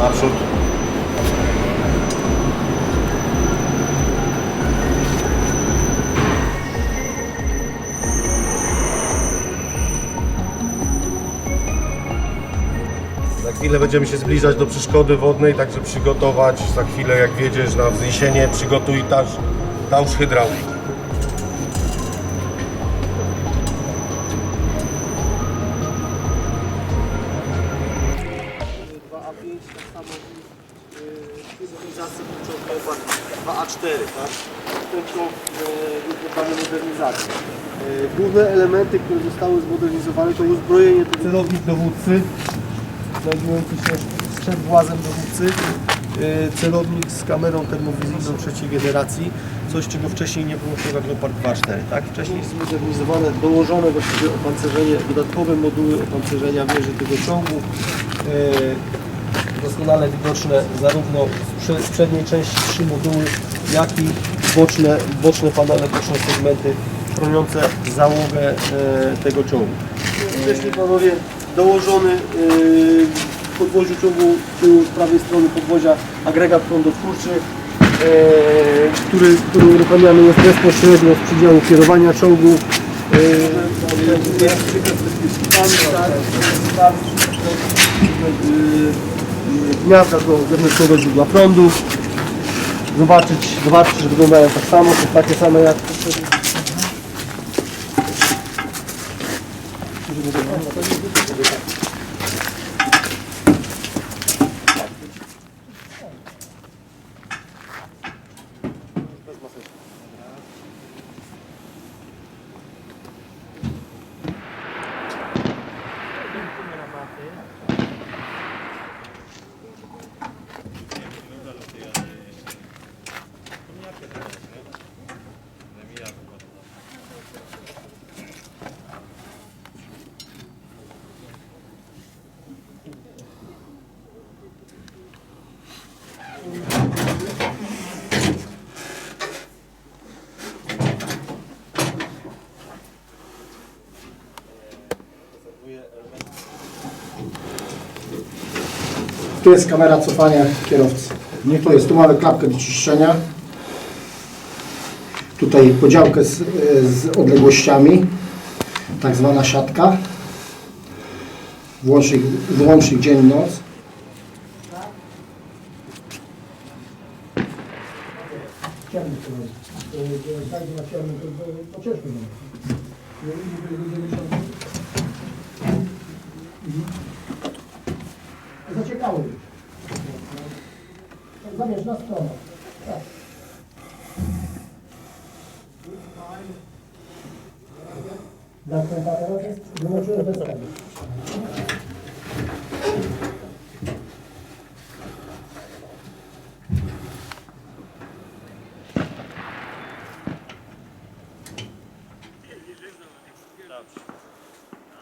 naprzód. Chwilę będziemy się zbliżać do przeszkody wodnej, także przygotować za chwilę jak wiedziesz na wzniesienie, przygotuj taż, tałż hydrauliki. 2A5, tak samo i modernizacji czołg Leopard 2A4, tak? Ten jest mamy modernizacji. Główne elementy, które zostały zmodernizowane to uzbrojenie, to celownik dowódcy, znajdujący się przed włazem dowódcy, e, celownik z kamerą termowizyjną trzeciej generacji, coś czego wcześniej nie było w Leopard 2A4, tak? Wcześniej zmodernizowane, dołożone właściwie opancerzenie, dodatkowe moduły opancerzenia wieży tego czołgu. E, doskonale widoczne zarówno z przedniej części trzy moduły, jak i boczne, boczne panele, boczne segmenty chroniące załogę e, tego czołgu. Wcześniej panowie dołożony e, w podwoziu czołgu tyłu z prawej strony podwozia agregat prądotwórczy, e, który, który uruchamiany jest bezpośrednio z przydziału kierowania czołgu. Przykład bezpiecznikami, tak, gniazda do zewnętrznego źródła prądu. Zobaczyć, zobaczyć, że wyglądają tak samo, są takie same jak poprzednie. vous Tu jest kamera cofania kierowcy. Nie tu jest, tu mamy klapkę do czyszczenia. Tutaj podziałkę z, z odległościami, tak zwana siatka. Włącznik, wyłącznik dzień-noc. Zaciekały. Zamierzna strona. Tak. Zamknięta teraz jest? Wyłączyłem bez tego.